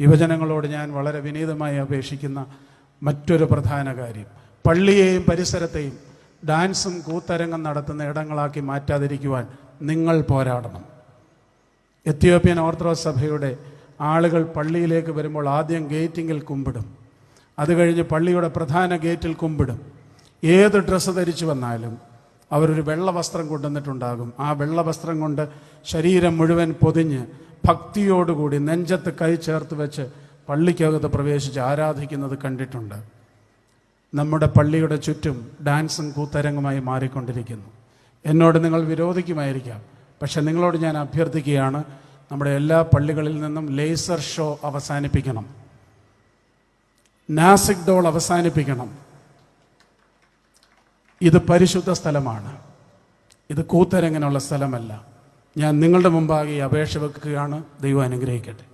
യുവജനങ്ങളോട് ഞാൻ വളരെ വിനീതമായി അപേക്ഷിക്കുന്ന മറ്റൊരു പ്രധാന കാര്യം. പള്ളിയെയും പരിസരത്തെയും ഡാൻസും കൂത്തരങ്ങം നടത്തുന്ന ഇടങ്ങളാക്കി മാറ്റാതിരിക്കുവാൻ നിങ്ങൾ പോരാടണം. എത്യോപ്യൻ ഓർത്തഡോക്സ് സഭയുടെ ആളുകൾ പള്ളിയിലേക്ക് വരുമ്പോൾ ആദ്യം ഗേറ്റിങ്ങിൽ കുമ്പിടും. അത് കഴിഞ്ഞ് പള്ളിയുടെ പ്രധാന ഗേറ്റിൽ കുമ്പിടും. ഏത് ഡ്രസ്സ് ധരിച്ചു വന്നാലും അവരൊരു വെള്ള വസ്ത്രം കൊണ്ടുവന്നിട്ടുണ്ടാകും. ആ വെള്ള വസ്ത്രം കൊണ്ട് ശരീരം മുഴുവൻ പൊതിഞ്ഞ് ഭക്തിയോടുകൂടി നെഞ്ചത്ത് കൈ ചേർത്ത് വെച്ച് പള്ളിക്കകത്ത് പ്രവേശിച്ച് ആരാധിക്കുന്നത് കണ്ടിട്ടുണ്ട്. നമ്മുടെ പള്ളിയുടെ ചുറ്റും ഡാൻസും കൂത്തരങ്ങുമായി മാറിക്കൊണ്ടിരിക്കുന്നു. എന്നോട് നിങ്ങൾ വിരോധിക്കുമായിരിക്കാം. പക്ഷെ നിങ്ങളോട് ഞാൻ അഭ്യർത്ഥിക്കുകയാണ് നമ്മുടെ എല്ലാ പള്ളികളിൽ നിന്നും ലേസർ ഷോ അവസാനിപ്പിക്കണം. നാസിക് ഡോൾ അവസാനിപ്പിക്കണം. ഇത് പരിശുദ്ധ സ്ഥലമാണ്. ഇത് കൂത്തരങ്ങിനുള്ള സ്ഥലമല്ല. ഞാൻ നിങ്ങളുടെ മുമ്പാകെ അപേക്ഷ വെക്കുകയാണ്. ദൈവം അനുഗ്രഹിക്കട്ടെ.